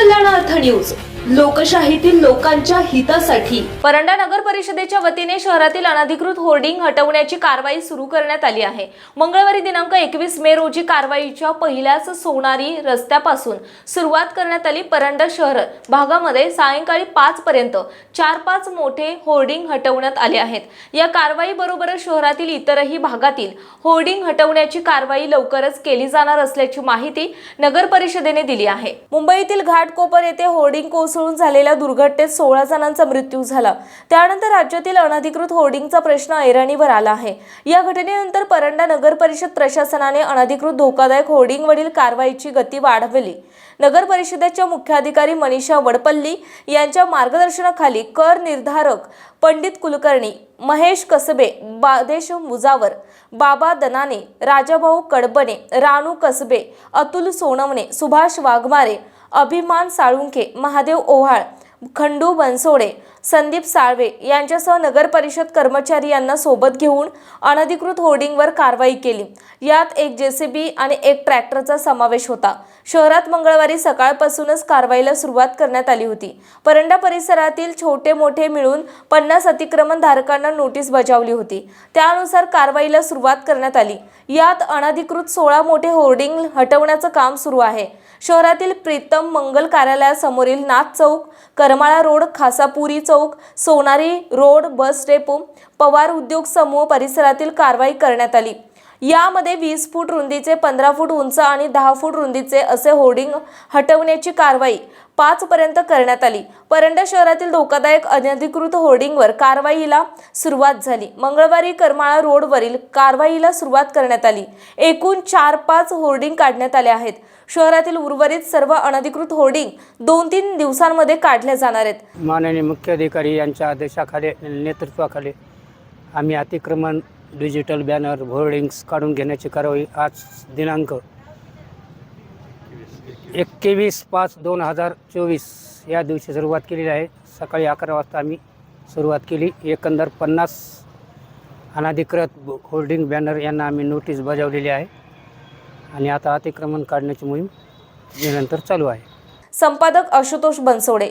કલાણા અથાણ્યું लोकशाहीतील लोकांच्या हितासाठी. परंडा नगर परिषदेच्या वतीने शहरातील अनधिकृत होर्डिंग हटवण्याची कारवाई सुरू करण्यात आली आहे. मंगळवारी दिनांक एकवीस मे रोजी कारवाईच्या पहिल्याच सोनारी रस्त्यापासून सुरुवात करण्यात आली परंडा शहर भागामध्ये सायंकाळी पाच पर्यंत चार पाच मोठे होर्डिंग हटवण्यात आले आहेत. या कारवाईबरोबरच शहरातील इतरही भागातील होर्डिंग हटवण्याची कारवाई लवकरच केली जाणार असल्याची माहिती नगर परिषदेने दिली आहे. मुंबईतील घाटकोपर येथे होर्डिंग कोसळून झालेल्या दुर्घटनेत सोळा जणांचा मृत्यू झाला. त्यानंतर राज्यातील अनधिकृत होर्डिंगचा प्रश्न ऐरणीवर आला आहे. या घटनेनंतर परंडा नगर परिषद प्रशासनाने अनधिकृत धोकादायक होर्डिंगवरील कारवाईची गती वाढवली. नगर परिषदेच्या मुख्याधिकारी मनीषा वडपल्ली यांच्या मार्गदर्शनाखाली कर निर्धारक पंडित कुलकर्णी महेश कसबे बादेश मुजावर बाबा दनाने राजाभाऊ कडबने रानू कसबे अतुल सोनवणे सुभाष वाघमारे अभिमान साळुंखे महादेव ओव्हाळ खंडू बनसोडे संदीप साळवे यांच्यासह नगर परिषद कर्मचारी यांना सोबत घेऊन अनधिकृत होर्डिंगवर कारवाई केली. यात एक जेसीबी आणि एक ट्रॅक्टरचा समावेश होता. शहरात मंगळवारी सकाळपासूनच कारवाईला सुरुवात करण्यात आली होती. परंडा परिसरातील छोटे मोठे मिळून पन्नास अतिक्रमण धारकांना नोटीस बजावली होती. त्यानुसार कारवाईला सुरुवात करण्यात आली. यात अनधिकृत सोळा मोठे होर्डिंग हटवण्याचं काम सुरू आहे. शहरातील प्रीतम मंगल कार्यालयासमोरील नाथ चौक करमाळा रोड खासापुरी चौक Sonari road bus depot Pawar उद्योग समूह परिसरातील कारवाई करण्यात आली. यामध्ये वीस फूट रुंदीचे पंधरा फूट उंच आणि दहा फूट रुंदीचे असे होर्डिंग हटवण्याची कारवाई पाच पर्यंत करण्यात आली. परंडा शहरातील धोकादायक अनधिकृत होर्डिंगवर कारवाईला सुरुवात झाली. मंगळवारी करमाळा रोडवरील कारवाईला सुरुवात करण्यात आली. एकूण चार पाच होर्डिंग काढण्यात आले आहेत. शहरातील उर्वरित सर्व अनधिकृत होर्डिंग दोन तीन दिवसांमध्ये काढल्या जाणार आहेत. माननीय मुख्याधिकारी यांच्या आदेशाखाली नेतृत्वाखाली आम्ही अतिक्रमण डिजिटल बॅनर होर्डिंग्स काढून घेण्याची कारवाई आज दिनांक एकवीस पाच दोन हजार चोवीस या दिवशी सुरुवात केलेली आहे. सकाळी अकरा वाजता आम्ही सुरुवात केली. एकंदर पन्नास अनधिकृत होर्डिंग बॅनर यांना आम्ही नोटीस बजावलेली आहे. आणि आता अतिक्रमण काढण्याची मोहीम यानंतर चालू आहे. संपादक आशुतोष बनसोडे